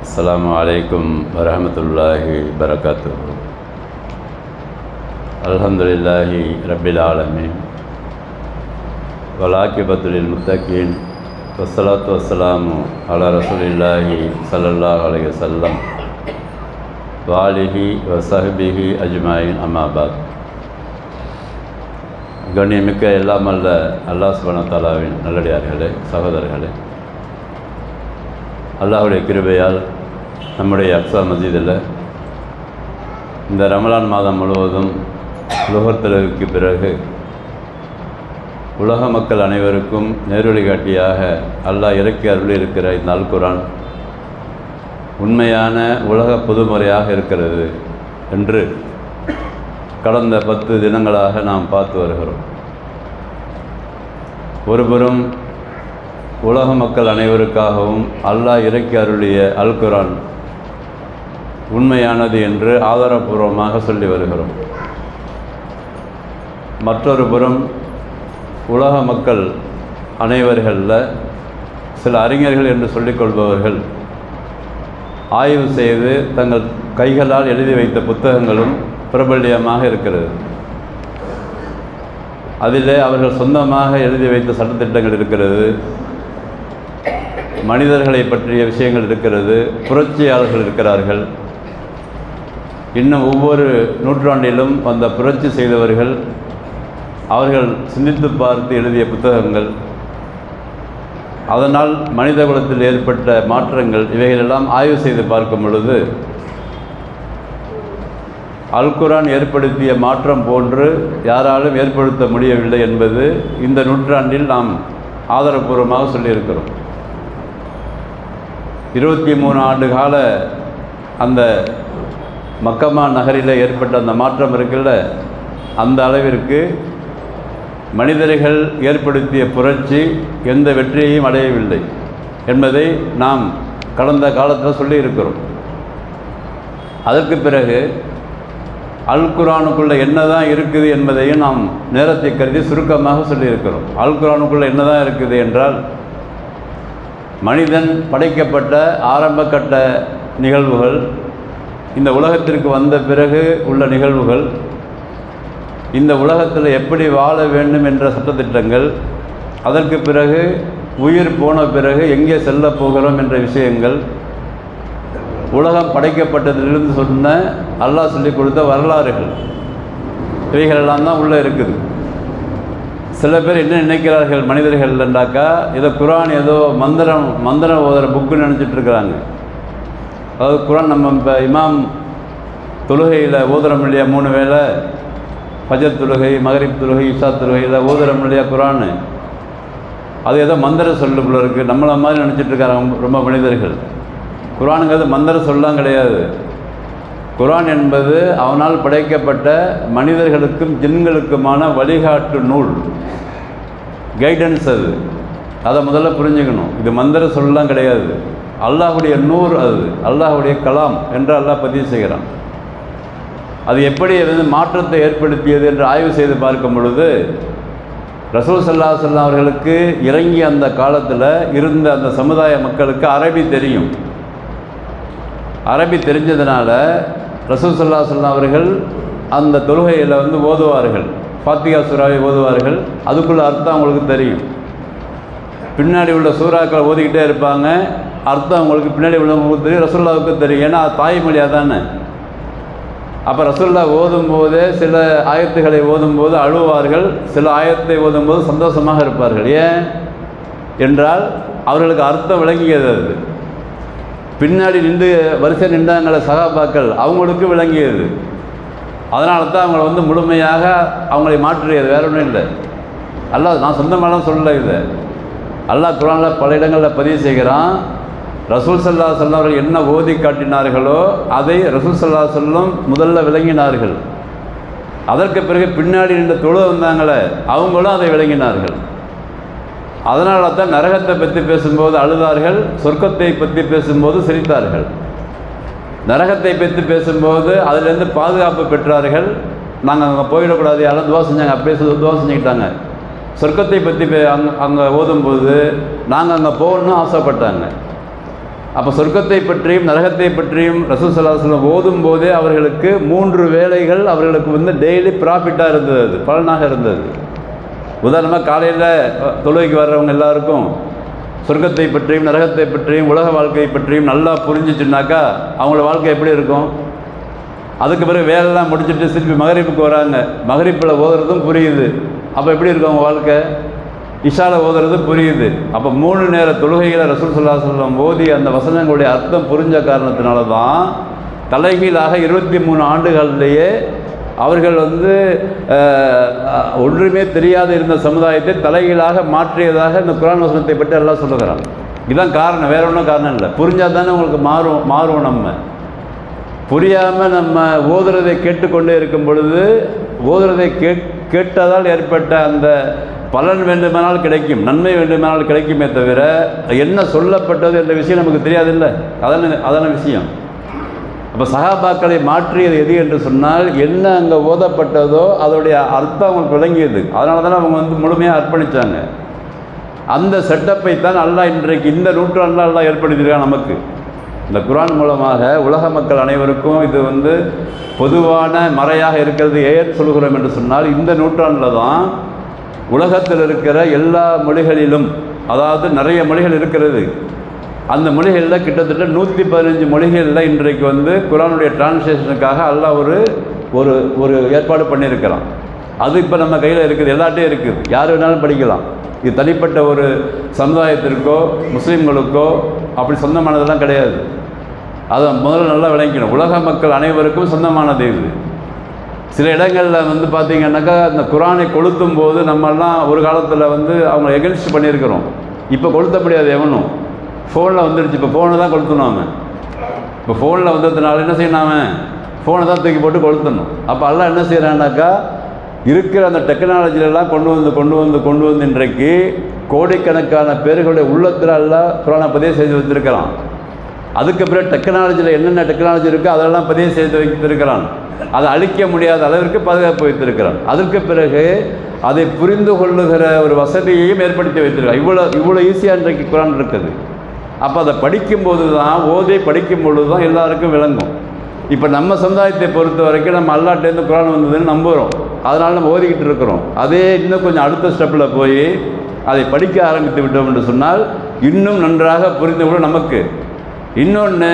السلام عليكم ورحمة الله وبركاته الحمد لله رب العالمين والعاقبة للمتقين والصلاة والسلام على رسول الله صلى الله عليه وسلم وآله وصحبه أجمعين أما بعد கண்ணியமிக்க எல்லாம் அல்ல அல்லாஹ் சுபன தாலாவின் நல்லடியார்களே சகோதரர்களே அல்லாஹுடைய கிருபையால் நம்முடைய அக்ஸா மசீதில் இந்த ரமலான் மாதம் முழுவதும் உலகத்திற்கு பிறகு உலக மக்கள் அனைவருக்கும் நேர்வழிகாட்டியாக அல்லாஹ் இறக்கி அருள் இருக்கிற இந்த அல் குரான் உண்மையான உலக பொதுமுறையாக இருக்கிறது என்று கடந்த பத்து தினங்களாக நாம் பார்த்து வருகிறோம். ஒருபுறம் உலக மக்கள் அனைவருக்காகவும் அல்லாஹ் இறக்கி அருளிய அல் குரான் உண்மையானது என்று ஆதாரபூர்வமாக சொல்லி வருகிறோம். மற்றொரு புறம் உலக மக்கள் அனைவர்களில் சில அறிஞர்கள் என்று சொல்லிக்கொள்பவர்கள் ஆய்வு செய்து தங்கள் கைகளால் எழுதி வைத்த புத்தகங்களும் பிரபல்யமாக இருக்கிறது. அதிலே அவர்கள் சொந்தமாக எழுதி வைத்த சட்டத்திட்டங்கள் இருக்கிறது. மனிதர்களை பற்றிய விஷயங்கள் இருக்கிறது புரட்சியாளர்கள் இருக்கிறார்கள். இன்னும் ஒவ்வொரு நூற்றாண்டிலும் வந்த புரட்சி செய்தவர்கள் அவர்கள் சிந்தித்து பார்த்து எழுதிய புத்தகங்கள். அதனால் மனித குலத்தில் ஏற்பட்ட மாற்றங்கள் இவைகளெல்லாம் ஆய்வு செய்து பார்க்கும் பொழுது அல்குரான் ஏற்படுத்திய மாற்றம் போன்று யாராலும் ஏற்படுத்த முடியவில்லை என்பது இந்த நூற்றாண்டில் நாம் ஆதரபூர்வமாக சொல்லியிருக்கிறோம். இருபத்தி மூணு ஆண்டு கால அந்த மக்கமா நகரில் ஏற்பட்ட அந்த மாற்றம் இருக்குல்ல அந்த அளவிற்கு மனிதர்கள் ஏற்படுத்திய புரட்சி எந்த வெற்றியையும் அடையவில்லை என்பதை நாம் கடந்த காலத்தில் சொல்லியிருக்கிறோம். அதற்கு பிறகு அல் குரானுக்குள்ளே என்ன தான் இருக்குது என்பதையும் நாம் நேரத்தை கருதி சுருக்கமாக சொல்லியிருக்கிறோம். அல் குரானுக்குள்ளே என்ன தான் இருக்குது என்றால் மனிதன் படைக்கப்பட்ட ஆரம்ப கட்ட நிகழ்வுகள் இந்த உலகத்திற்கு வந்த பிறகு உள்ள நிகழ்வுகள் இந்த உலகத்தில் எப்படி வாழ வேண்டும் என்ற சட்டத்திட்டங்கள் அதற்கு பிறகு உயிர் போன பிறகு எங்கே செல்ல போகிறோம் என்ற விஷயங்கள் உலகம் படைக்கப்பட்டதிலிருந்து சொன்ன அல்லாஹ் சொல்லிக் கொடுத்த வரலாறுகள் இவைகளெல்லாம் தான் உள்ளே இருக்குது. சில பேர் என்ன நினைக்கிறார்கள் மனிதர்கள் என்றாக்கா இதை குரான் ஏதோ மந்திரம் மந்திரம் ஓதுற புக்குன்னு நினச்சிட்டு இருக்கிறாங்க. அதாவது குரான் நம்ம இப்போ இமாம் தொழுகையில் ஓதுறோம் இல்லையா மூணு வேளை பஜர் தொழுகை மகரிப் தொழுகை இசா தொழுகை இதை ஓதுறோம் இல்லையா குரான். அது ஏதோ மந்திர சொல்லு இருக்குது நம்மளை மாதிரி நினச்சிட்டு இருக்காங்க ரொம்ப மனிதர்கள். குரானுங்கிறது மந்திர சொல்லலாம் கிடையாது. குரான் என்பது அவனால் படைக்கப்பட்ட மனிதர்களுக்கும் ஜின்களுக்குமான வழிகாட்டு நூல். கைடன்ஸ் அது. அதை முதல்ல புரிஞ்சுக்கணும். இது மந்திர சொல்லலாம் கிடையாது. அல்லாஹுடைய நூறு அது. அல்லாஹுடைய கலாம் என்று அல்லாஹ் பதிவு செய்கிறான். அது எப்படி வந்து மாற்றத்தை ஏற்படுத்தியது என்று ஆய்வு செய்து பார்க்கும் பொழுது ரசூல் சல்லா சொல்லா அவர்களுக்கு இறங்கிய அந்த காலத்தில் இருந்த அந்த சமுதாய மக்களுக்கு அரபி தெரியும். அரபி தெரிஞ்சதுனால ரசூல் சல்லா சொல்லா அவர்கள் அந்த தொழுகையில் வந்து ஓதுவார்கள். ஃபாத்திகா சூறாவை ஓதுவார்கள். அதுக்குள்ள அர்த்தம் அவங்களுக்கு தெரியும். பின்னாடி உள்ள சூறாக்களை ஓதிக்கிட்டே இருப்பாங்க. அர்த்தம் அவங்களுக்கு பின்னாடி உள்ளவங்களுக்கு தெரியும். ரசூல்லாவுக்கு தெரியும். ஏன்னா அது தாய்மொழியாக தானே? அப்போ ரசூல்லா ஓதும்போதே சில ஆயத்துகளை ஓதும்போது அழுவார்கள். சில ஆயத்தை ஓதும்போது சந்தோஷமாக இருப்பார்கள். ஏன்? என்றால் அவர்களுக்கு அர்த்தம் விளங்கியது அது. பின்னாடி நின்று வரிசை நின்றாங்கள சகாபாக்கள் அவங்களுக்கு விளங்கியது. அதனால தான் அவங்கள வந்து முழுமையாக அவங்களை மாற்றியது வேற ஒன்றும் இல்லை. அல்லாஹ் நான் சொந்தமாலாம் சொல்லலை இதை. அல்லாஹ் குரானில் பல இடங்களில் பதிவு செய்கிறான் ரசூல் சல்லா அவர்கள் என்ன ஓதி காட்டினார்களோ அதை ரசூல் சல்லா சொல்லும் முதல்ல விளங்கினார்கள். அதற்கு பிறகு பின்னாடி நின்ற தொழு வந்தாங்களே அவங்களும் அதை விளங்கினார்கள். அதனால தான் நரகத்தை பற்றி பேசும்போது அழுதார்கள் சொர்க்கத்தை பற்றி பேசும்போது சிரித்தார்கள். நரகத்தை பற்றி பேசும்போது அதிலேருந்து பாதுகாப்பு பெற்றார்கள். நாங்கள் அங்கே போயிடக்கூடாது யாரும் துவா செஞ்சாங்க அப்படியே சொல்லி துவா செஞ்சுக்கிட்டாங்க. சொர்க்கத்தை பற்றி பே அங்கே அங்கே ஓதும்போது நாங்கள் அங்கே போகணும்னு ஆசைப்பட்டாங்க. அப்போ சொர்க்கத்தை பற்றியும் நரகத்தை பற்றியும் ரசூல் சல்லாஹலம் ஓதும் போதே அவர்களுக்கு மூன்று வேலைகள் அவர்களுக்கு வந்து டெய்லி ப்ராஃபிட்டாக இருந்தது பலனாக இருந்தது. உதாரணமாக காலையில் தொழுகைக்கு வர்றவங்க எல்லாருக்கும் சொர்க்கத்தை பற்றியும் நரகத்தை பற்றியும் உலக வாழ்க்கையை பற்றியும் நல்லா புரிஞ்சிச்சுனாக்கா அவங்கள வாழ்க்கை எப்படி இருக்கும்? அதுக்கு பிறகு வேலைலாம் முடிச்சுட்டு திருப்பி மகரிப்புக்கு வராங்க. மகரிப்பில் ஓதுறதும் புரியுது. அப்போ எப்படி இருக்கும் அவங்க வாழ்க்கை? இஷாவில் ஓதுறது புரியுது. அப்போ மூணு நேர தொழுகையில் ரசூல் சல்லா சொல்லம் ஓதி அந்த வசனங்களுடைய அர்த்தம் புரிஞ்ச காரணத்தினால தான் தலைகீழாக இருபத்தி மூணு ஆண்டுகள்லேயே அவர்கள் வந்து ஒன்றுமே தெரியாது இருந்த சமுதாயத்தை தலைகீழாக மாற்றியதாக இந்த குரான் வசனத்தை பற்றி எல்லாம் சொல்லுகிறான். இதுதான் காரணம் வேற ஒன்றும் காரணம் இல்லை. புரிஞ்சால் தானே உங்களுக்கு மாறும் மாறும் நம்ம. புரியாமல் நம்ம ஓதுறதை கேட்டுக்கொண்டே இருக்கும் பொழுது ஓதுறதை கேட் கேட்டதால் ஏற்பட்ட அந்த பலன் வேண்டுமானால் கிடைக்கும் நன்மை வேண்டுமானால் கிடைக்குமே தவிர என்ன சொல்லப்பட்டது என்ற விஷயம் நமக்கு தெரியாதில்லை. அதான அதான விஷயம். அப்போ சகாபாக்களை மாற்றியது எது என்று சொன்னால் என்ன அங்கே ஓதப்பட்டதோ அதோடைய அர்த்தம் அவங்களுக்கு விளங்கியது. அதனால தானே அவங்க வந்து முழுமையாக அர்ப்பணித்தாங்க அந்த செட்டப்பை தான் அல்லாஹ் இன்றைக்கு இந்த நூற்றாண்டு நல்லா ஏற்படுத்தியிருக்கான் நமக்கு. இந்த குரான் மூலமாக உலக மக்கள் அனைவருக்கும் இது வந்து பொதுவான மறையாக இருக்கிறது ஏன் சொல்கிறோம் என்று சொன்னால் இந்த நூற்றாண்டில் தான் உலகத்தில் இருக்கிற எல்லா மொழிகளிலும் அதாவது நிறைய மொழிகள் இருக்கிறது. அந்த மொழிகளில் கிட்டத்தட்ட நூற்றி பதினஞ்சு மொழிகளில் இன்றைக்கு வந்து குரானுடைய டிரான்ஸ்லேஷனுக்காக எல்லாம் ஒரு ஒரு ஒரு ஏற்பாடு பண்ணியிருக்கிறான். அது இப்போ நம்ம கையில் இருக்குது எல்லாட்டையும் இருக்குது. யார் வேணாலும் படிக்கலாம். இது தனிப்பட்ட ஒரு சமுதாயத்திற்கோ முஸ்லீம்களுக்கோ அப்படி சொந்தமானதெல்லாம் கிடையாது. அதை முதல்ல நல்லா விளங்கிக்கணும். உலக மக்கள் அனைவருக்கும் சொந்தமானது இது. சில இடங்களில் வந்து பார்த்திங்கன்னாக்கா அந்த குரானை கொளுத்தும் போது நம்மெல்லாம் ஒரு காலத்தில் வந்து அவங்க எகென்ஸ்ட் பண்ணியிருக்கிறோம். இப்போ கொளுத்த முடியாது எவனும். ஃபோனில் வந்துடுச்சு இப்போ ஃபோனை தான் கொளுத்தணும் அவன். இப்போ ஃபோனில் வந்ததுனால என்ன செய்யணும் அவன்? ஃபோனை தான் தூக்கி போட்டு கொளுத்தணும். அப்போ எல்லாம் என்ன செய்கிறான்னாக்கா இருக்கிற அந்த டெக்னாலஜிலெல்லாம் கொண்டு வந்து கொண்டு வந்து கொண்டு வந்து இன்றைக்கு கோடிக்கணக்கான பேர்களுடைய உள்ளத்தில் எல்லாம் குரானை பதிவு செய்து வச்சுருக்கிறான். அதுக்கு பிறகு டெக்னாலஜியில் என்னென்ன டெக்னாலஜி இருக்கோ அதெல்லாம் பதிவு செய்து வைத்திருக்கிறான். அதை அழிக்க முடியாத அளவிற்கு பாதுகாப்பு வைத்திருக்கிறான். அதற்கு பிறகு அதை புரிந்து கொள்ளுகிற ஒரு வசதியையும் ஏற்படுத்தி வைத்திருக்கிறான். இவ்வளோ இவ்வளோ ஈஸியாக இன்றைக்கு குரான் இருக்குது. அப்போ அதை படிக்கும்போது தான் ஓதி படிக்கும் பொழுது தான் எல்லாருக்கும் விளங்கும். இப்போ நம்ம சமுதாயத்தை பொறுத்த வரைக்கும் நம்ம அல்லாட்டேருந்து குரான் வந்ததுன்னு நம்புகிறோம் அதனால் நம்ம ஓதிக்கிட்டு இருக்கிறோம். அதே இன்னும் கொஞ்சம் அடுத்த ஸ்டெப்பில் போய் அதை படிக்க ஆரம்பித்து விட்டோம் என்று சொன்னால் இன்னும் நன்றாக புரிந்து கூட நமக்கு. இன்னொன்று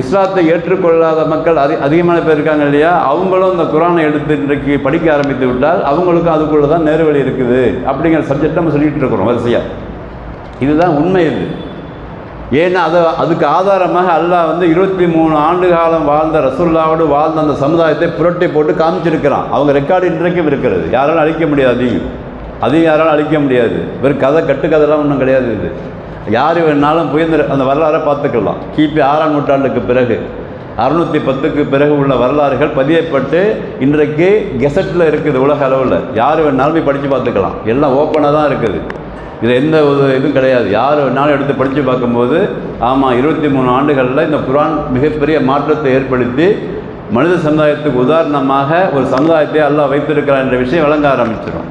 இஸ்லாத்தை ஏற்றுக்கொள்ளாத மக்கள் அதி அதிகமான பேர் இருக்காங்க இல்லையா? அவங்களும் இந்த குரானை எடுத்து இன்றைக்கு படிக்க ஆரம்பித்து விட்டால் அவங்களுக்கும் அதுக்குள்ளே தான் நேர்வழி இருக்குது அப்படிங்கிற சப்ஜெக்ட் நம்ம சொல்லிகிட்டு இருக்கிறோம் வரிசையாக இதுதான் உண்மை இது. ஏன்னா அதை அதுக்கு ஆதாரமாக அல்லாஹ் வந்து இருபத்தி மூணு ஆண்டு காலம் வாழ்ந்த ரசூல்லாவோடு வாழ்ந்த அந்த சமுதாயத்தை புரட்டி போட்டு காமிச்சிருக்கிறான். அவங்க ரெக்கார்டு இன்றைக்கும் இருக்கிறது. யாராலும் அழிக்க முடியாது. அதையும் அதையும் யாராலும் அழிக்க முடியாது. வெறும் கதை கட்டுக்கதைலாம் ஒன்றும் கிடையாது இது. யார் வேணாலும் போய் அந்த வரலாறை பார்த்துக்கலாம். கிபி ஆறாம் நூற்றாண்டுக்கு பிறகு அறுநூற்றி பத்துக்கு பிறகு உள்ள வரலாறுகள் பதியப்பட்டு இன்றைக்கு கெசட்டில் இருக்குது உலக அளவில். யார் வேணாலும் போய் படித்து பார்த்துக்கலாம். எல்லாம் ஓப்பனாக தான் இருக்குது. இது எந்த ஒரு இதுவும் கிடையாது. யார் வேணாலும் எடுத்து படித்து பார்க்கும்போது ஆமாம் இருபத்தி மூணு ஆண்டுகளில் இந்த குரான் மிகப்பெரிய மாற்றத்தை ஏற்படுத்தி மனித சமுதாயத்துக்கு உதாரணமாக ஒரு சமுதாயத்தை அல்லாஹ் வைத்திருக்கிறார் என்ற விஷயம் விளங்க ஆரம்பிச்சிடும்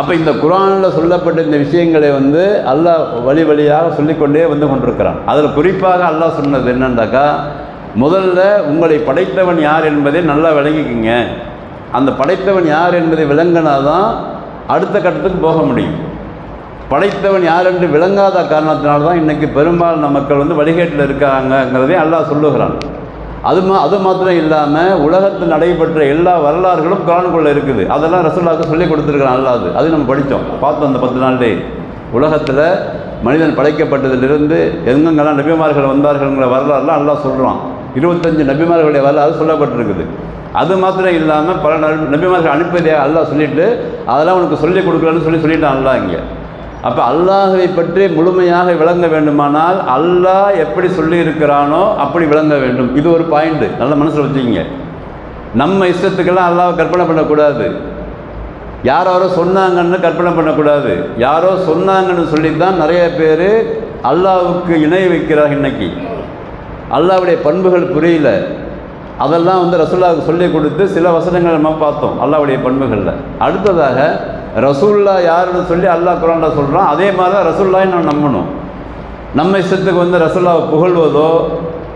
அப்போ இந்த குரானில் சொல்லப்பட்ட இந்த விஷயங்களை வந்து அல்லாஹ் வழி வழியாக சொல்லிக்கொண்டே வந்து கொண்டிருக்கிறான். அதில் குறிப்பாக அல்லாஹ் சொன்னது என்னென்னாக்கா முதல்ல உங்களை படைத்தவன் யார் என்பதை நல்லா விளங்கிக்கிங்க. அந்த படைத்தவன் யார் என்பதை விளங்கினா தான் அடுத்த கட்டத்துக்கு போக முடியும். படைத்தவன் யார் என்று விளங்காத காரணத்தினால தான் இன்றைக்கி பெரும்பாலான மக்கள் வந்து வழிகேட்டில் இருக்காங்கங்கிறதையும் அல்லாஹ் சொல்லுகிறான். அது மா அது மாத்திரம் இல்லாமல் உலகத்தில் நடைபெற்ற எல்லா வரலாறுகளும் குரானுக்குள்ளே இருக்குது. அதெல்லாம் ரசோல்லாவுக்கு சொல்லி கொடுத்துருக்குறான் அல்லாது அது. நம்ம படித்தோம். பார்த்தோம் அந்த பத்து நாள்லேயே உலகத்தில் மனிதன் படைக்கப்பட்டதிலிருந்து எங்கெங்கெல்லாம் நபிமார்கள் வந்தார்கள்ங்கிற வரலாறுலாம் நல்லா சொல்கிறான் இருபத்தஞ்சு நபிமார்களுடைய வரலாறு சொல்லப்பட்டிருக்குது. அது மாத்திரம் இல்லாமல் பல நபிமார்கள் அனுப்பியதை அல்லா சொல்லிவிட்டு அதெல்லாம் உனக்கு சொல்லிக் கொடுக்கலன்னு சொல்லி சொல்லிட்டான் அல்லா இங்கே. அப்போ அல்லாஹுவை பற்றி முழுமையாக விளங்க வேண்டுமானால் அல்லாஹ் எப்படி சொல்லி இருக்கிறானோ அப்படி விளங்க வேண்டும். இது ஒரு பாயிண்ட் நல்ல மனசில் வச்சுக்கிங்க. நம்ம இஷ்டத்துக்கெல்லாம் அல்லாவை கற்பனை பண்ணக்கூடாது. யாரோ சொன்னாங்கன்னு கற்பனை பண்ணக்கூடாது. யாரோ சொன்னாங்கன்னு சொல்லி தான் நிறைய பேர் அல்லாவுக்கு இணை வைக்கிறார் இன்னைக்கு. அல்லாவுடைய பண்புகள் புரியல. அதெல்லாம் வந்து ரசுல்லாவுக்கு சொல்லி கொடுத்து சில வசனங்கள் நம்ம பார்த்தோம். அல்லாஹ்வுடைய பண்புகளில். அடுத்ததாக ரசூல்லா யாருன்னு சொல்லி அல்லாஹ் குரான்டா சொல்கிறான் அதே மாதிரி தான் ரசூல்லாயும் நான் நம்பணும். நம்ம இஷ்டத்துக்கு வந்து ரசுல்லாவை புகழ்வதோ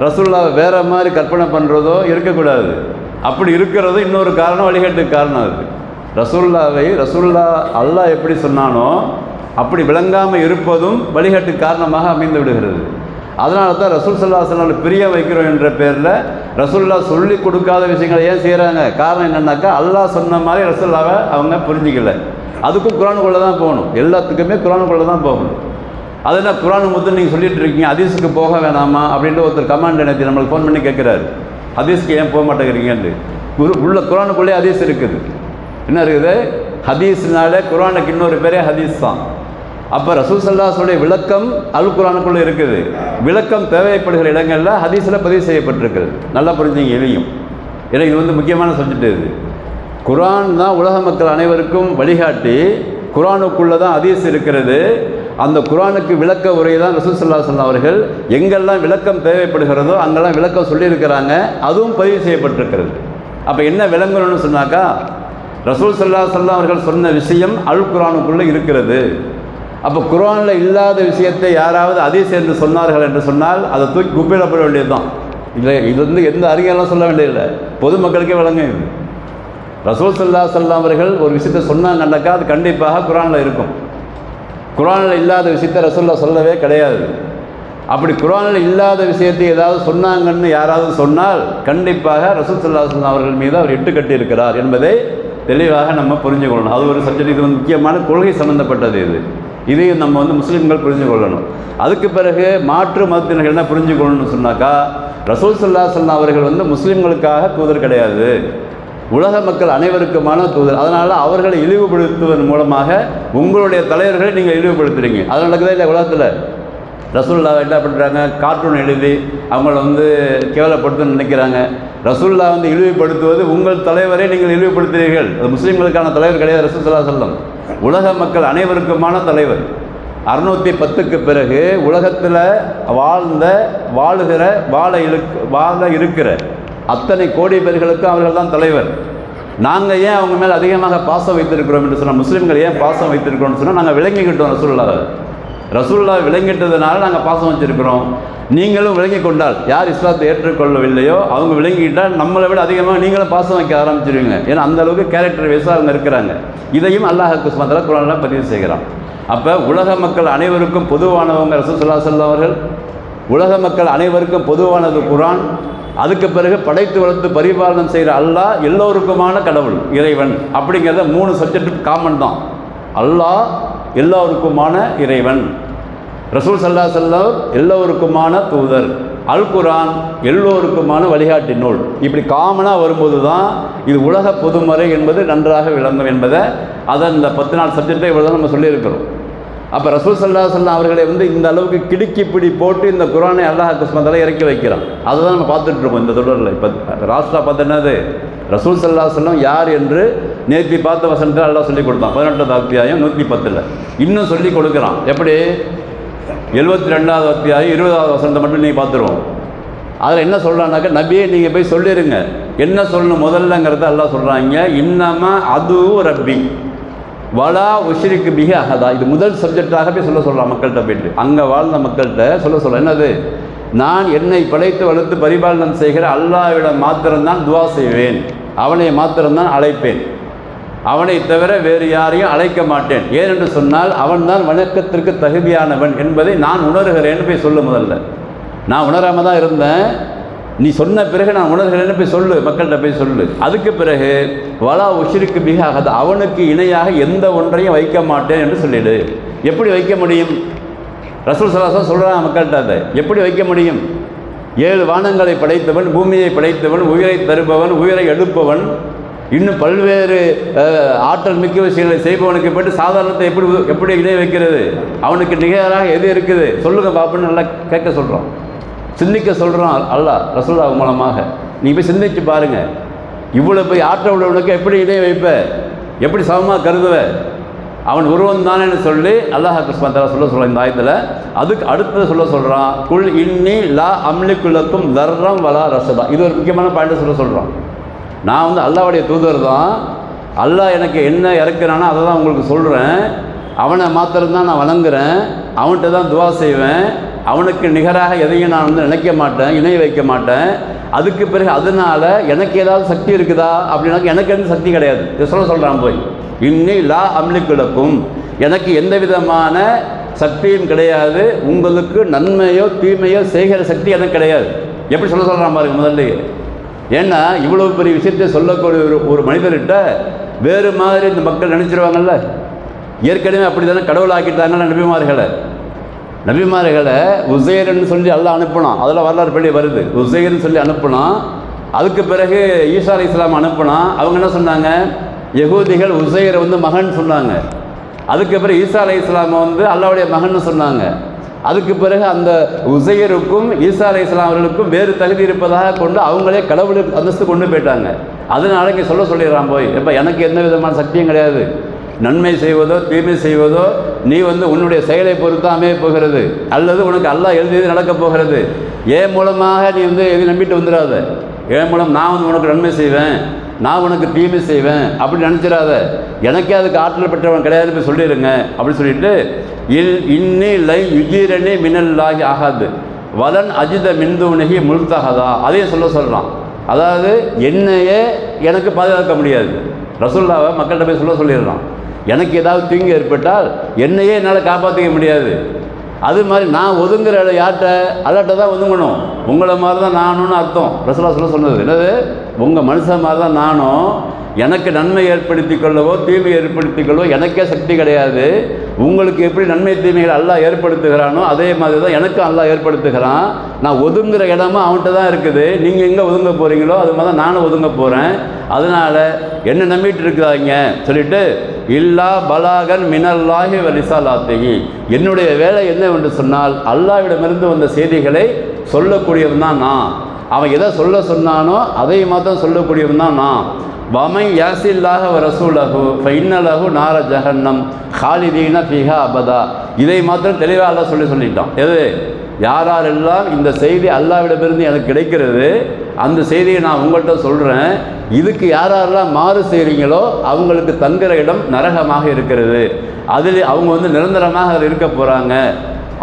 ரசுல்லாவை வேறு மாதிரி கற்பனை பண்ணுறதோ இருக்கக்கூடாது. அப்படி இருக்கிறது இன்னொரு காரணம் வழிகாட்டுக்கு காரணம் அது. ரசுல்லாவை ரசூல்லா அல்லாஹ் எப்படி சொன்னானோ அப்படி விளங்காமல் இருப்பதும் வழிகாட்டு காரணமாக அமைந்து விடுகிறது. அதனால தான் ரசூல் சல்லா பிரிய வைக்கிறோம் என்ற பேரில் ரசூல்லா சொல்லி கொடுக்காத விஷயங்களை ஏன் செய்கிறாங்க காரணம் என்னென்னாக்கா அல்லாஹ் சொன்ன மாதிரி ரசூல்லாவை அவங்க புரிஞ்சிக்கல. அதுக்கும் குரானுக்குள்ளே தான் போகணும். எல்லாத்துக்குமே குரானுக்குள்ளே தான் போகணும். அதெல்லாம் என்ன குரான் முத்து நீங்கள் சொல்லிட்டு இருக்கீங்க ஹதீஸுக்கு போக வேணாமா அப்படின்ட்டு ஒருத்தர் கமாண்ட் எனக்கு நம்மளுக்கு ஃபோன் பண்ணி கேட்குறாரு. ஹதீஸ்க்கு ஏன் போக மாட்டேங்கிறீங்கன்ட்டு குரு உள்ள குரானுக்குள்ளே ஹதீஸ் இருக்குது. என்ன இருக்குது? ஹதீஸ்னால குரானுக்கு இன்னொரு பேரே ஹதீஸ் தான். அப்போ ரசூசல்லாஸுடைய விளக்கம் அல் குரானுக்குள்ளே இருக்குது. விளக்கம் தேவைப்படுகிற இடங்களில் ஹதீஸில் பதிவு செய்யப்பட்டிருக்கிறது நல்லா புரிஞ்சுங்க எளியும். ஏன்னா இது வந்து முக்கியமான சப்ஜெக்ட் இது. குரான் தான் உலக மக்கள் அனைவருக்கும் வழிகாட்டி. குரானுக்குள்ளே தான் அதீஸ் இருக்கிறது. அந்த குரானுக்கு விளக்க உரை தான் ரசூல் சல்லா சொல்லம் அவர்கள் எங்கெல்லாம் விளக்கம் தேவைப்படுகிறதோ அங்கெல்லாம் விளக்கம் சொல்லியிருக்கிறாங்க. அதுவும் பதிவு செய்யப்பட்டிருக்கிறது. அப்போ என்ன விளங்கணும்னு சொன்னாக்கா ரசூல் சல்லா சொல்லம் அவர்கள் சொன்ன விஷயம் அல் குரானுக்குள்ளே இருக்கிறது. அப்போ குரானில் இல்லாத விஷயத்தை யாராவது அதீஸ் என்று சொன்னார்கள் என்று சொன்னால் அதை தூக்கி குப்பையிடப்பட வேண்டியது தான் இல்லை இது வந்து எந்த அறிஞரெல்லாம் சொல்ல வேண்டியதில்லை. பொதுமக்களுக்கே விளங்கும் இது. ரசூல் சல்லா சல்லாம் அவர்கள் ஒரு விஷயத்தை சொன்னாங்கன்னாக்கா அது கண்டிப்பாக குரானில் இருக்கும். குரானில் இல்லாத விஷயத்தை ரசூல்லா சொல்லவே கிடையாது. அப்படி குரானில் இல்லாத விஷயத்தை ஏதாவது சொன்னாங்கன்னு யாராவது சொன்னால் கண்டிப்பாக ரசூல் சல்லா சல்லாம் அவர்கள் மீது அவர் இட்டு கட்டியிருக்கிறார் என்பதை தெளிவாக நம்ம புரிஞ்சு கொள்ளணும். அது ஒரு சப்ஜெக்ட் இது வந்து முக்கியமான கொள்கை சம்மந்தப்பட்டது இது. இதையும் நம்ம வந்து முஸ்லீம்கள் புரிஞ்சு கொள்ளணும். அதுக்கு பிறகு மாற்று மதத்தினர்கள் என்ன புரிஞ்சு கொள்ளணும்னு சொன்னாக்கா ரசூல் சல்லா சல்லா அவர்கள் வந்து முஸ்லீம்களுக்காக தூதர் கிடையாது. உலக மக்கள் அனைவருக்குமான தூதர். அதனால் அவர்களை இழிவுபடுத்துவதன் மூலமாக உங்களுடைய தலைவர்களை நீங்கள் இழிவுபடுத்துறீங்க. அது நடக்குதா இல்லை உலகத்தில்? ரசூல்லா என்ன பண்ணுறாங்க கார்ட்டூன் எழுதி அவங்கள வந்து கேவலப்படுத்தணும்னு நினைக்கிறாங்க. ரசூல்லா வந்து இழிவுபடுத்துவது உங்கள் தலைவரை நீங்கள் இழிவுபடுத்துகிறீர்கள். அது முஸ்லீம்களுக்கான தலைவர் கிடையாது ரசூல்லா சொல்லம் உலக மக்கள் அனைவருக்குமான தலைவர். அறுநூற்றி பத்துக்கு பிறகு உலகத்தில் வாழ்ந்த வாழுகிற வாழ இழு வாழ இருக்கிற அத்தனை கோடி பேர்களுக்கும் அவர்கள் தான் தலைவர். நாங்கள் ஏன் அவங்க மேலே அதிகமாக பாசம் வைத்திருக்கிறோம் என்று சொன்னால் முஸ்லீம்கள் ஏன் பாசம் வைத்திருக்கிறோம்னு சொன்னால் நாங்கள் விளங்கிக்கிட்டோம் ரசூல்லா ரசூல்லா விளங்கிட்டதுனால நாங்கள் பாசம் வச்சிருக்கிறோம். நீங்களும் விளங்கி கொண்டால் யார் இஸ்லாத்தை ஏற்றுக்கொள்ளவில்லையோ அவங்க விளங்கிட்டால் நம்மளை விட அதிகமாக நீங்களும் பாசம் வைக்க ஆரம்பிச்சிருவீங்க. ஏன்னா அந்த அளவுக்கு கேரக்டர் வைஸாக அவங்க இருக்கிறாங்க. இதையும் அல்லாஹ் குஸ்மத்தில் குரானெலாம் பதிவு செய்கிறான். அப்போ உலக மக்கள் அனைவருக்கும் பொதுவானவங்க ரசூல் சல்லா அவர்கள் உலக மக்கள் அனைவருக்கும் பொதுவானது குரான் அதுக்கு பிறகு படைத்து வளர்த்து பரிபாலனம் செய்கிற அல்லாஹ் எல்லோருக்குமான கடவுள் இறைவன். அப்படிங்கிறத மூணு சப்ஜெக்ட் காமன் தான். அல்லாஹ் எல்லோருக்குமான இறைவன். ரசூல் சல்லா செல்லவர் எல்லோருக்குமான தூதர். அல் குரான் எல்லோருக்குமான வழிகாட்டி நூல். இப்படி காமனாக வரும்போது தான் இது உலக பொதுமறை என்பது நன்றாக விளங்கும் என்பதை அதை இந்த பத்து நாள் சப்ஜெக்டை இவ்வளோ நம்ம சொல்லியிருக்கிறோம். அப்போ ரசூல் சல்லா சல்லாம் அவர்களை வந்து இந்த அளவுக்கு கிடுக்கி பிடி போட்டு இந்த குரானை அல்லாஹ் கிஸ்மத்தில் இறக்கி வைக்கிறான். அதை தான் நம்ம பார்த்துட்ருக்கோம் இந்த தொடரில். இப்போ ராஸ்டா பார்த்து ரசூல் சல்லா சொல்லம் யார் என்று நேற்று பார்த்த வசனத்தில் அல்லாஹ் சொல்லி கொடுத்தான். பதினெட்டாவது அத்தியாயம் நூற்றி பத்தில். இன்னும் சொல்லி கொடுக்குறான். எப்படி? எழுபத்தி ரெண்டாவது அத்தியாயம் இருபதாவது வசனத்தை மட்டும் நீங்கள் பார்த்துருவோம். அதில் என்ன சொல்கிறான்னாக்கா நபியை நீங்கள் போய் சொல்லிடுங்க என்ன சொல்லணும் முதல்லங்கிறத எல்லாம் சொல்கிறாங்க இன்னமா அதுவும் ரப்பி. வலா உஷிரிக்கு மிக அகதா இது முதல் சப்ஜெக்டாகவே போய் சொல்ல சொல்லலாம் மக்கள்கிட்ட போயிட்டு. அங்கே வாழ்ந்த மக்கள்கிட்ட சொல்ல சொல்ல என்னது? நான் என்னை படைத்து வளர்த்து பரிபாலனம் செய்கிற அல்லாவிடம் மாத்திரம்தான் துவா செய்வேன். அவனை மாத்திரம்தான் அழைப்பேன். அவனை தவிர வேறு யாரையும் அழைக்க மாட்டேன். ஏனென்று சொன்னால் அவன்தான் வணக்கத்திற்கு தகுதியானவன் என்பதை நான் உணர்கிறேன்னு போய் சொல்ல முதல்ல. நான் உணராமல் தான் இருந்தேன். நீ சொன்ன பிறகு நான் உணர்கிறேன்னு போய் சொல்லு? மக்கள்கிட்ட போய் சொல்லு. அதுக்கு பிறகு வலா உஷிருக்கு மிகாகாது அவனுக்கு இணையாக எந்த ஒன்றையும் வைக்க மாட்டேன் என்று சொல்லிடு. எப்படி வைக்க முடியும்? ரசூல் சலாசம் சொல்கிறான் மக்கள்கிட்ட அதை. எப்படி வைக்க முடியும்? ஏழு வானங்களை படைத்தவன் பூமியை படைத்தவன் உயிரை தருபவன் உயிரை எடுப்பவன் இன்னும் பல்வேறு ஆற்றல் மிக்க விஷயங்களை செய்பவனுக்கு போட்டு சாதாரணத்தை எப்படி எப்படி இணை வைக்கிறது? அவனுக்கு நிகராக எது இருக்குது? சொல்லுங்க பாப்புன்னு நல்லா கேட்க சொல்கிறோம் சிந்திக்க சொல்கிறான் அல்லாஹ் ரசோல்லா மூலமாக. நீ போய் சிந்திச்சு பாருங்கள் இவ்வளோ போய் ஆற்ற உள்ளவனுக்கு எப்படி இணை வைப்ப? எப்படி சமமாக கருதுவ? அவன் உருவம் தானேன்னு சொல்லி அல்லாஹ் கிருஷ்ணா சொல்ல சொல்ல இந்த ஆயத்தில். அதுக்கு அடுத்தது சொல்ல சொல்கிறான் குல் இன்னி லா அம்லிக்குள்ளக்கும் தர்ரம் வலா ரசதா இது ஒரு முக்கியமான பாயிண்ட் சொல்ல சொல்கிறான் நான் வந்து அல்லாவுடைய தூதர் தான். அல்லாஹ் எனக்கு என்ன இறக்குறானோ அதை தான் உங்களுக்கு சொல்கிறேன் அவனை மாத்திரம்தான் நான் வணங்குறேன். அவன்கிட்ட தான் துவா செய்வேன். அவனுக்கு நிகராக எதையும் நான் வந்து நினைக்க மாட்டேன் இணைய வைக்க மாட்டேன். அதுக்கு பிறகு அதனால் எனக்கு ஏதாவது சக்தி இருக்குதா? அப்படின்னா எனக்கு எந்த சக்தி கிடையாது. சொல்ல சொல்கிறான் போய் இன்னி லா அம்லிக்குலக்கும் எனக்கு எந்த விதமான சக்தியும் கிடையாது. உங்களுக்கு நன்மையோ தீமையோ செய்கிற சக்தி எனக்கு கிடையாது. எப்படி சொல்ல சொல்கிறான் பாருங்க முதல்ல. ஏன்னா இவ்வளோ பெரிய விஷயத்தை சொல்லக்கூடிய ஒரு ஒரு மனிதர்கிட்ட வேறு மாதிரி இந்த மக்கள் நினச்சிருவாங்கல்ல. ஏற்கனவே அப்படி தானே கடவுளாக்கிட்டாங்கன்னு ஆக்கிட்டாங்கல்ல நபிமார்களை நபிமார்களை உசேரன்னு சொல்லி அல்லாஹ் அனுப்பினான். அதில் வரலாறு பள்ளி வருது. உசேர்னு சொல்லி அனுப்பினான். அதுக்கு பிறகு ஈஷா அலி இஸ்லாம் அனுப்பினான். அவங்க என்ன சொன்னாங்க? யகூதிகள் உசைரை வந்து மகன் சொன்னாங்க. அதுக்கு பிறகு ஈசா அலி இஸ்லாமை வந்து அல்லாவுடைய மகன்னு சொன்னாங்க. அதுக்கு பிறகு அந்த உசையருக்கும் ஈசா அலி இஸ்லாம் அவர்களுக்கும் வேறு தகுதி இருப்பதாக கொண்டு அவங்களே கடவுள் அந்தஸ்து கொண்டு போயிட்டாங்க. அதனால இங்கே சொல்ல சொல்லிடுறான் போய். இப்போ எனக்கு எந்த விதமான சக்தியும் கிடையாது. நன்மை செய்வதோ தீமை செய்வதோ நீ வந்து உன்னுடைய செயலை பொறுத்து அமைய போகிறது. அல்லது உனக்கு அல்லாஹ் எழுதியது நடக்கப் போகிறது. ஏன் மூலமாக நீ வந்து எது நம்பிட்டு வந்துடாத ஏன் மூலம் நான் வந்து உனக்கு நன்மை செய்வேன். நான் உனக்கு தீமை செய்வேன். அப்படி நினச்சிடாத. எனக்கே அதுக்கு ஆற்றல் பெற்றவன் கிடையாதுன்னு போய் சொல்லிடுங்க. அப்படின்னு சொல்லிட்டு இல் இன்னி லை யுஜீரணி மினல்லாகி ஆகாது. வலன் அஜித மின்துனகி முழுத்தகதா அதையும் சொல்ல சொல்கிறான் அதாவது என்னையே எனக்கு பாதுகாக்க முடியாது. ரசுல்லாவை மக்கள்கிட்ட போய் சொல்ல சொல்லிடுறான். எனக்கு ஏதாவது தீங்கு ஏற்பட்டால் என்னையே என்னால் காப்பாற்றிக்க முடியாது. அது மாதிரி நான் ஒதுங்குற இடம் யார்கிட்ட? அல்லாட்ட தான் ஒதுங்கணும். உங்களை மாதிரி தான் நானும்னு அர்த்தம். ரசலா சொல்ல சொன்னது. என்னது? உங்கள் மனுஷன் மாதிரி தான் நானும். எனக்கு நன்மை ஏற்படுத்தி கொள்ளவோ தீமை ஏற்படுத்தி கொள்ளவோ எனக்கே சக்தி கிடையாது. உங்களுக்கு எப்படி நன்மை தீமைகள் எல்லாம் ஏற்படுத்துகிறானோ அதே மாதிரி தான் எனக்கும் எல்லாம் ஏற்படுத்துகிறான். நான் ஒதுங்குற இடமும் அவன்கிட்ட தான் இருக்குது. நீங்கள் எங்கே ஒதுங்க போகிறீங்களோ அது மாதிரி தான் நானும் ஒதுங்க போகிறேன் அதனால் என்ன நம்பிட்டு இருக்கிறாங்க? சொல்லிட்டு இல்லா பலாகன் மினல்லாஹி வலிசாலாத்தேகி என்னுடைய வேலை என்னவென்று சொன்னால் அல்லாவிடமிருந்து வந்த செய்திகளை சொல்லக்கூடியவன் தான் நான். அவன் எதை சொல்ல சொன்னானோ அதை மாத்திரம் சொல்லக்கூடியவன் தான் நான். வமை யாசில்லாக ரசூலகு ஃபைன்னலகு நார ஜஹன்னம் ஹாலிதீன ஃபிஹா அபதா. இதை மாத்திரம் தெளிவாக சொல்லி சொல்லிட்டான். எது? யாரெல்லாம் இந்த செய்தி அல்லாவிடமிருந்து எனக்கு கிடைக்கிறது அந்த செய்தியை நான் உங்கள்கிட்ட சொல்கிறேன் இதுக்கு யாரெல்லாம் மாறு செய்கிறீங்களோ அவங்களுக்கு தங்குற இடம் நரகமாக இருக்கிறது. அதில் அவங்க வந்து நிரந்தரமாக அதில் இருக்க போகிறாங்க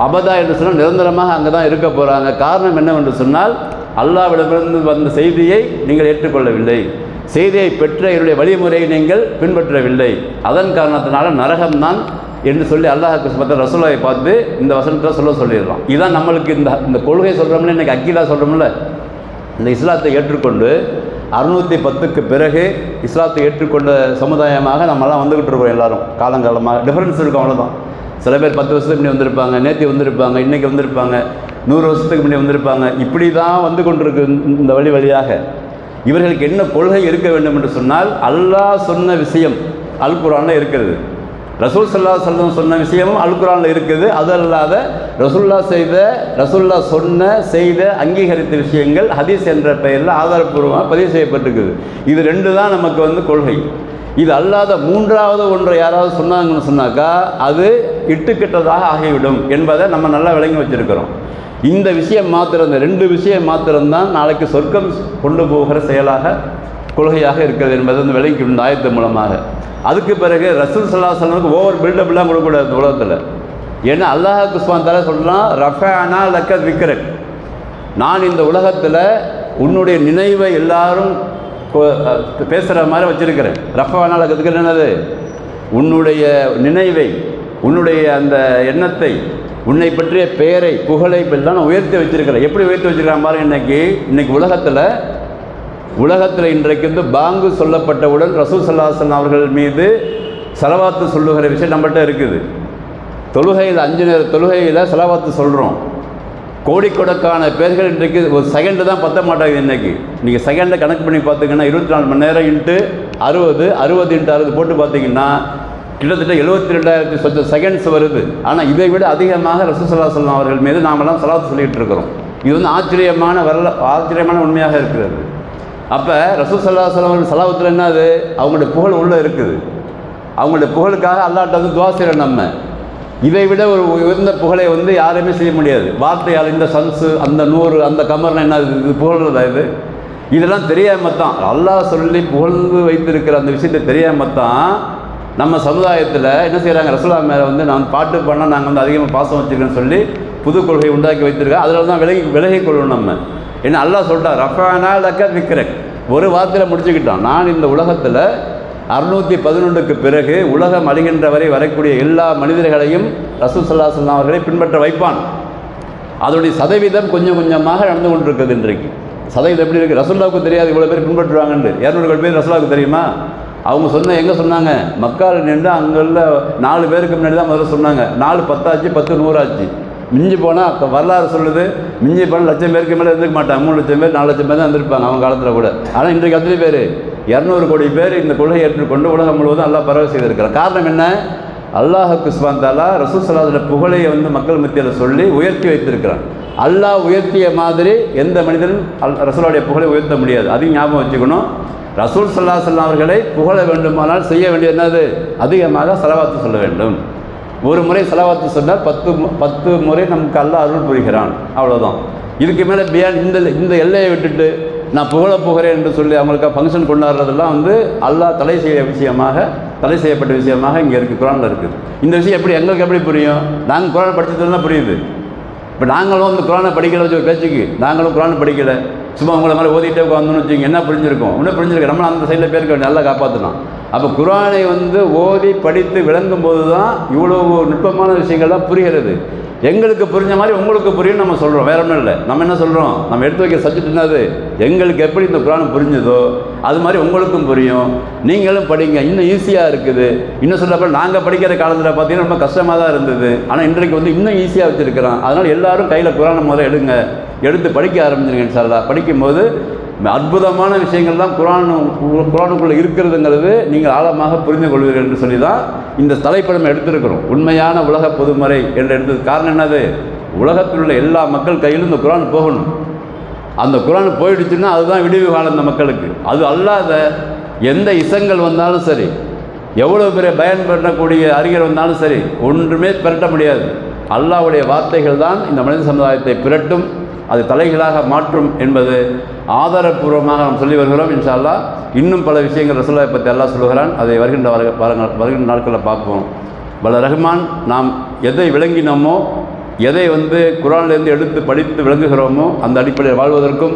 அபதா என்று சொன்னால் நிரந்தரமாக அங்கே தான் இருக்க போகிறாங்க காரணம் என்னவென்று சொன்னால் அல்லாவிடமிருந்து வந்த செய்தியை நீங்கள் ஏற்றுக்கொள்ளவில்லை. செய்தியை பெற்ற என்னுடைய வழிமுறையை நீங்கள் பின்பற்றவில்லை. அதன் காரணத்தினால நரகம்தான் என்று சொல்லி அல்லாஹ் கிருஷ்ணத்தை ரசோலாவை பார்த்து இந்த வசனத்தை சொல்ல சொல்லிடலாம் இதுதான் நம்மளுக்கு இந்த இந்த கொள்கை சொல்கிறோம்ல இன்றைக்கி அக்கீலா சொல்கிறோம்ல இந்த இஸ்லாத்தை ஏற்றுக்கொண்டு அறுநூற்றி பத்துக்கு பிறகு இஸ்லாத்தை ஏற்றுக்கொண்ட சமுதாயமாக நம்மலாம் வந்துக்கிட்டு இருக்கோம் எல்லோரும். காலங்காலமாக டிஃப்ரென்ஸ் இருக்கும் அவ்வளோதான் சில பேர் பத்து வருஷத்துக்கு முன்னாடி வந்திருப்பாங்க நேற்று வந்திருப்பாங்க இன்றைக்கி வந்திருப்பாங்க நூறு வருஷத்துக்கு முன்னாடி வந்திருப்பாங்க. இப்படி தான் வந்து கொண்டிருக்கு இந்த வழி வழியாக. இவர்களுக்கு என்ன கொள்கை இருக்க வேண்டும் என்று சொன்னால் அல்லாஹ் சொன்ன விஷயம் அல் குரானில் இருக்கிறது. ரசூல் சல்லா சொல்லம் சொன்ன விஷயமும் அல்குரானில் இருக்குது. அது அல்லாத ரசூல்லா செய்த ரசூல்லா சொன்ன செய்த அங்கீகரித்த விஷயங்கள் ஹதீஸ் என்ற பெயரில் ஆதாரப்பூர்வமாக பதிவு செய்யப்பட்டிருக்குது. இது ரெண்டு தான் நமக்கு வந்து கொள்கை. இது அல்லாத மூன்றாவது ஒன்றை யாராவது சொன்னாங்கன்னு சொன்னாக்கா அது இட்டுக்கிட்டதாக ஆகிவிடும் என்பதை நம்ம நல்லா விளங்கி வச்சிருக்கிறோம். இந்த விஷயம் மாத்திரம் இந்த ரெண்டு விஷயம் மாத்திரம்தான் நாளைக்கு சொர்க்கம் கொண்டு போகிற செயலாக கொள்கையாக இருக்கிறது என்பதை வந்து விளங்கி இந்த ஆயத்து மூலமாக. அதுக்கு பிறகு ரசூல் சல்லா சொல்லனுக்கு ஓவர் பில்டப்லாம் கொடுக்கக்கூடாது உலகத்தில். ஏன்னா அல்லாஹ் குஸ்மான் தலை சொல்கிறான் ரஃபானா லக்க விக்ரன் நான் இந்த உலகத்தில் உன்னுடைய நினைவை எல்லாரும் பேசுகிற மாதிரி வச்சுருக்கிறேன். ரஃபானா லக்கத்துக்கு என்னது? உன்னுடைய நினைவை உன்னுடைய அந்த எண்ணத்தை உன்னை பற்றிய பெயரை புகழை எல்லாம் நான் உயர்த்தி வச்சுருக்கிறேன். எப்படி உயர்த்தி வச்சிருக்கிறேன் பாருங்க இன்னைக்கு. இன்றைக்கி உலகத்தில் உலகத்தில் இன்றைக்கு வந்து பாங்கு சொல்லப்பட்டவுடன் ரசூல் சல்லாஹன் அவர்கள் மீது செலவாத்து சொல்லுகிற விஷயம் நம்மகிட்ட இருக்குது. தொழுகையில் அஞ்சு நேர தொழுகையில் செலவாத்து சொல்கிறோம் கோடிக்கணக்கான பேர்கள் இன்றைக்கு ஒரு செகண்டு தான் பத்த மாட்டாங்க இன்றைக்கி நீங்கள் செகண்டை கணக்கு பண்ணி பார்த்தீங்கன்னா இருபத்தி நாலு மணி நேரம் இன்ட்டு அறுபது அறுபது இன்ட்டு அறுபது போட்டு பார்த்தீங்கன்னா கிட்டத்தட்ட எழுபத்தி ரெண்டாயிரத்தி சொச்ச செகண்ட்ஸ் வருது. ஆனால் இதை விட அதிகமாக ரசூசல்லா சொல்லம் அவர்கள் மீது நாமெல்லாம் செலவாத்து சொல்லிகிட்டு இருக்கிறோம். இது வந்து ஆச்சரியமான வரல ஆச்சரியமான உண்மையாக இருக்கிறது. அப்போ ரசூசல்லா சல்லா அவர்கள் சலாவத்தில் என்னது? அவங்களுடைய புகழ் உள்ளே இருக்குது. அவங்களுடைய புகழுக்காக அல்லாட்ட வந்து துவா செய்கிறோம் நம்ம. இதை விட ஒரு உயர்ந்த புகழை வந்து யாருமே செய்ய முடியாது. வார்த்தையால் இந்த சன்ஸு அந்த நூறு அந்த கமர்னா என்ன இது? இது புகழ்றதா இது? இதெல்லாம் தெரியாமல் தான். அல்லாஹ் சொல்லி புகழ்ந்து வைத்திருக்கிற அந்த விஷயத்தை தெரியாமல் தான் நம்ம சமுதாயத்தில் என்ன செய்கிறாங்க ரசூலா மேலே வந்து நான் பாட்டு பண்ணால் நாங்கள் வந்து அதிகமாக பாசம் வச்சுருக்கேன்னு சொல்லி புது கொள்கை உண்டாக்கி வைத்திருக்கேன் அதில் தான் விலகி விலகிக் கொள்ளணும் நம்ம. ஏன்னா அல்லாஹ் சொல்கிறார் ரஃபானா லக்க விக்ரக். ஒரு வார்த்தையில் முடிச்சுக்கிட்டான். நான் இந்த உலகத்தில் அறுநூற்றி பதினொன்றுக்கு பிறகு உலகம் அழிகின்ற வரை வரக்கூடிய எல்லா மனிதர்களையும் ரசூல் ஸல்லல்லாஹு அலைஹி அவர்களை பின்பற்ற வைப்பான். அதனுடைய சதவீதம் கொஞ்சம் கொஞ்சமாக நடந்து கொண்டிருக்குது இன்றைக்கு. சதவீதம் எப்படி இருக்குது ரசுல்லாவுக்கு தெரியாது இவ்வளோ பேர் பின்பற்றுவாங்கன்னு. இரநூறு பேர் ரசுல்லாவுக்கு தெரியுமா? அவங்க சொன்ன எங்கே சொன்னாங்க? மக்கால் நின்று அங்குள்ள நாலு பேருக்கு முன்னாடி தான் முதல்ல சொன்னாங்க. நாலு பத்தாச்சு பத்து நூறாச்சு. மிஞ்சி போனால் வரலாறு சொல்லுது. மிஞ்சி போனால் லட்சம் பேருக்கு மேலே இருந்துக்க மாட்டாங்க. மூணு லட்சம் பேர் நாலு லட்சம் பேர் தான் இருந்திருப்பாங்க அவங்க காலத்தில் கூட. ஆனால் இன்றைக்கு அத்தனை பேர்? இரநூறு கோடி பேர் இந்த கொள்கை ஏற்றுக்கொண்டு உலகம் முழுவதும் நல்லா பரவ செய்திருக்கிறார். காரணம் என்ன? அல்லாஹுக்கு சுபாந்தாலா ரசூசலாதோட புகழையை வந்து மக்கள் மத்தியில் சொல்லி உயர்த்தி வைத்திருக்கிறான் அல்லாஹ் உயர்த்திய மாதிரி எந்த மனிதனும் அல் ரசூலுடைய புகழை உயர்த்த முடியாது. அதையும் ஞாபகம் வச்சுக்கணும். ரசூல் சல்லா சல்லா அவர்களை புகழ வேண்டுமானால் செய்ய வேண்டிய என்னது? அதிகமாக செலவாத்து சொல்ல வேண்டும். ஒரு முறை செலவாத்து சொன்னால் பத்து பத்து முறை நமக்கு அல்லாஹ் அருள் புரிகிறான். அவ்வளோதான் இதுக்கு மேலே பியான் இந்த இந்த எல்லையை விட்டுட்டு நான் புகழ போகிறேன் என்று சொல்லி அவங்களுக்கு ஃபங்க்ஷன் கொண்டாடுறதெல்லாம் வந்து அல்லாஹ் தடை செய்ய விஷயமாக தடை செய்யப்பட்ட விஷயமாக இங்கே இருக்குது குரானில் இருக்குது இந்த விஷயம் எப்படி எங்களுக்கு எப்படி புரியும்? நாங்கள் குரான் படிச்சது தான் புரியுது. இப்போ நாங்களும் வந்து குரானை படிக்கல வச்சு ஒரு பேச்சுக்கு நாங்களும் குரானை படிக்கல. சும்மா உங்களை மாதிரி ஓதிட்டே உட்காந்தோன்னு வச்சுங்க என்ன புரிஞ்சிருக்கும்? இன்னும் புரிஞ்சிருக்கு நம்ம அந்த சைடில் பேருக்கு நல்லா காப்பாற்றலாம் அப்போ குரானை வந்து ஓதி படித்து விளங்கும் போது தான் இவ்வளோ நுட்பமான விஷயங்கள்லாம் புரிகிறது. எங்களுக்கு புரிஞ்ச மாதிரி உங்களுக்கு புரியும் நம்ம சொல்கிறோம் வேற ஒன்றும் இல்லை. நம்ம என்ன சொல்கிறோம் நம்ம எடுத்து வைக்கிற சப்ஜெக்ட் என்னது? எங்களுக்கு எப்படி இந்த குரான் புரிஞ்சுதோ அது மாதிரி உங்களுக்கும் புரியும். நீங்களும் படிங்க. இன்னும் ஈஸியாக இருக்குது. இன்னும் சொல்கிறப்ப நாங்கள் படிக்கிற காலத்தில் பார்த்தீங்கன்னா ரொம்ப கஷ்டமாக தான் இருந்தது. ஆனால் இன்றைக்கு வந்து இன்னும் ஈஸியாக வச்சுருக்கிறோம் அதனால் எல்லாரும் கையில் குரானை முதல்ல எடுங்க. எடுத்து படிக்க ஆரம்பிச்சிருங்க இன்ஷால்லா படிக்கும்போது அற்புதமான விஷயங்கள் தான் குரான் குரானுக்குள்ளே இருக்கிறதுங்கிறது நீங்கள் ஆழமாக புரிந்து கொள்வீர்கள் என்று சொல்லி தான் இந்த தலைப்படம் நம்ம எடுத்திருக்கிறோம். உண்மையான உலக பொதுமறை என்று எடுத்தது. காரணம் என்னது? உலகத்தில் உள்ள எல்லா மக்கள் கையிலும் இந்த குரான் போகணும். அந்த குரான் போயிடுச்சுன்னா அதுதான் விடிவு காலம் இந்த மக்களுக்கு. அது அல்லாத எந்த இசங்கள் வந்தாலும் சரி எவ்வளோ பெரிய பயன் பண்ணக்கூடிய அறிஞர் வந்தாலும் சரி ஒன்றுமே பிறட்ட முடியாது. அல்லாவுடைய வார்த்தைகள் தான் இந்த மனித சமுதாயத்தை பிரட்டும் அது தலைகளாக மாற்றும் என்பது ஆதாரபூர்வமாக நாம் சொல்லி வருகிறோம். இன்ஷால்லா அல்லாஹ் இன்னும் பல விஷயங்கள் ரசோல்லாவை பற்றி எல்லாம் சொல்கிறான். அதை வருகின்ற வர வருகின்ற நாட்களில் பார்ப்போம். வல்ல ரஹ்மான் நாம் எதை விளங்கினோமோ எதை வந்து குரானிலிருந்து எடுத்து படித்து விளங்குகிறோமோ அந்த அடிப்படையில் வாழ்வதற்கும்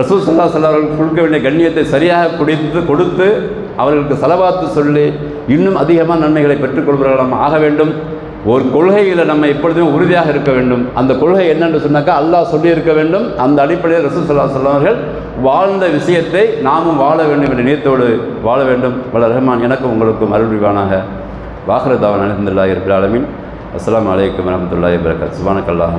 ரசூல் சல்லா சல்லாவர்கள் கொடுக்க வேண்டிய கண்ணியத்தை சரியாக குடித்து கொடுத்து அவர்களுக்கு செலவாத்து சொல்லி இன்னும் அதிகமான நன்மைகளை பெற்றுக்கொள்பவர்கள் நாம் ஆக வேண்டும். ஒரு கொள்கையில் நம்ம எப்பொழுதுமே உறுதியாக இருக்க வேண்டும். அந்த கொள்கை என்னென்று சொன்னாக்கா அல்லாஹ் சொல்லியிருக்க வேண்டும். அந்த அடிப்படையில் ரசூல் சல்லா சொல்லவர்கள் வாழ்ந்த விஷயத்தை நாமும் வாழ வேண்டும் என்ற நீத்தோடு வாழ வேண்டும். வள ரஹ்மான் எனக்கும் உங்களுக்கும் அருள்வானாக வாகரதாவன் அலமதுல்லாஹி இருப்பில் ஆலமின். அஸ்லாம் வலைக்கம் வரமத்துல்லாஹி வரகாத் சுபானக்கல்லாஹ்.